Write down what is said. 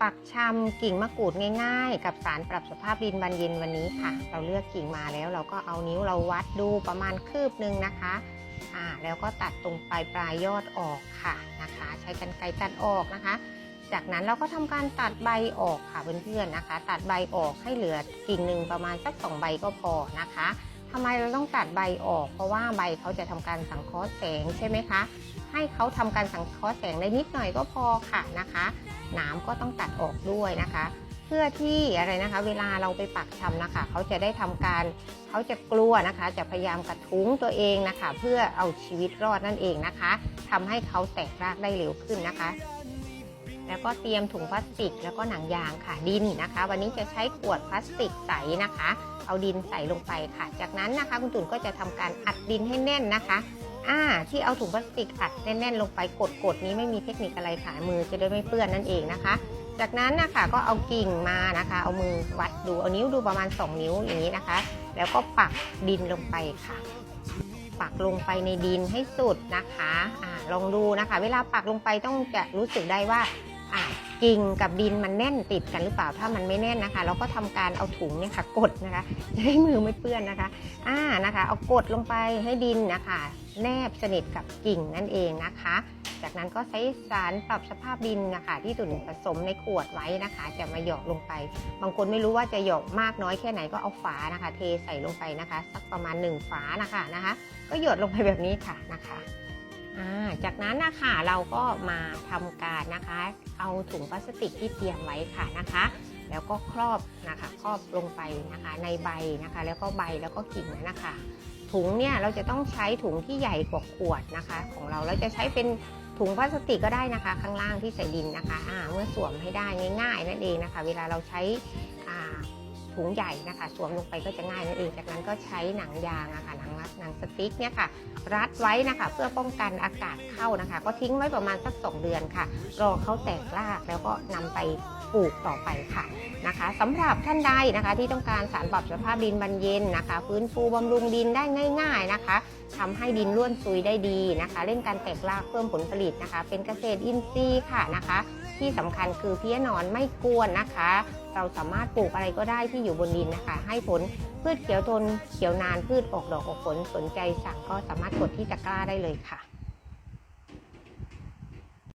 ปักชำกิ่งมะกรูดง่าย ๆ กับสารปรับสภาพดินบานเย็นวันนี้ค่ะ เราเลือกกิ่งมาแล้วเราก็เอานิ้วเราวัดดูประมาณคืบหนึ่งนะคะอ่าแล้วก็ตัดตรงปลายปลายยอดออกค่ะนะคะ ใช้กันไกรตัดออกนะคะ จากนั้นเราก็ทำการตัดใบออกค่ะเพื่อนๆนะคะ ตัดใบออกให้เหลือกิ่งหนึ่งประมาณสักสองใบก็พอนะคะ ทำไมเราต้องตัดใบออก เพราะว่าใบเขาจะทำการสังเคราะห์แสงใช่ไหมคะ ให้เขาทำการสังเคราะห์แสงได้นิดหน่อยก็พอค่ะนะคะหนามก็ต้องตัดออกด้วยนะคะ เพื่อที่อะไรนะคะ เวลาเราไปปักชำนะคะเขาจะได้ทำการเขาจะกลัวนะคะ จะพยายามกระทุ้งตัวเองนะคะ เพื่อเอาชีวิตรอดนั่นเองนะคะทำให้เขาแตกรากได้เร็วขึ้นนะคะ แล้วก็เตรียมถุงพลาสติก แล้วก็หนังยางค่ะดินนะคะ วันนี้จะใช้ขวดพลาสติกใสนะคะ เอาดินใส่ลงไปค่ะ จากนั้นนะคะคุณตุ่นก็จะทำการอัดดินให้แน่นนะคะอ่าที่เอาถุงพลาสติกอัดแน่นๆลงไปกดๆนี้ไม่มีเทคนิคอะไรค่ะมือจะได้ไม่เปื้อนนั่นเองนะคะ จากนั้นนะคะก็เอากิ่งมานะคะ เอามือวัดดูเอานิ้วดูประมาณ 2 นิ้วอย่างนี้นะคะ แล้วก็ปักดินลงไปค่ะ ปักลงไปในดินให้สุดนะคะอ่าลองดูนะคะ เวลาปักลงไปต้องจะรู้สึกได้ว่า กิ่งกับดินมันแน่นติดกันหรือเปล่าถ้ามันไม่แน่นนะคะ เราก็ทำการเอาถุงเนี่ยค่ะกดนะคะจะได้มือไม่เปื้อนนะคะอ่านะคะ เอากดลงไปให้ดินนะคะ แนบสนิทกับกิ่งนั่นเองนะคะ จากนั้นก็ใช้สารปรับสภาพดินนะคะที่ตุ่นผสมในขวดไว้นะคะ จะมาหยอกลงไป บางคนไม่รู้ว่าจะหยอกมากน้อยแค่ไหนก็เอาฝานะคะ เทใส่ลงไปนะคะ สักประมาณ1ฝานะคะนะคะ ก็หยดลงไปแบบนี้ค่ะนะคะ จากนั้นนะคะเราก็มาทำการนะคะ เอาถุงพลาสติกที่เตรียมไว้ค่ะนะคะ แล้วก็ครอบนะคะครอบลงไปนะคะในใบนะคะ แล้วก็ใบแล้วก็กิ่งนะคะ ถุงเนี่ยเราจะต้องใช้ถุงที่ใหญ่กว่าขวดนะคะ ของเราเราจะใช้เป็นถุงพลาสติกก็ได้นะคะ ข้างล่างที่ใส่ดินนะคะเมื่อสวมให้ได้ง่ายๆนั่นเองนะคะ เวลาเราใช้ ถุงใหญ่นะคะ สวมลงไปก็จะง่ายนั่นเอง จากนั้นก็ใช้หนังยางนะคะหนังรัดหนังสติ๊กเนี่ยค่ะ รัดไว้นะคะ เพื่อป้องกันอากาศเข้านะคะ ก็ทิ้งไว้ประมาณสัก 2 เดือนค่ะ รอเขาแตกรากแล้วก็นำไปปลูกต่อไปค่ะนะคะสำหรับท่านใดนะคะที่ต้องการสารปรับสภาพดินบรรเย็นนะคะ ฟื้นฟูบำรุงดินได้ง่าย ๆนะคะทำให้ดินร่วนซุยได้ดีนะคะเร่งการแตกรากเพิ่มผลผลิตนะคะ เป็นเกษตรอินทรีย์ค่ะนะคะ ที่สำคัญคือเพี้ยนอนไม่กวนนะคะ เราสามารถปลูกอะไรก็ได้ที่อยู่บนดินนะคะ ให้ผลพืชเขียวทนเขียวนานพืชออกดอกออกผลสนใจสั่งก็สามารถกดที่ตะกร้าได้เลยค่ะ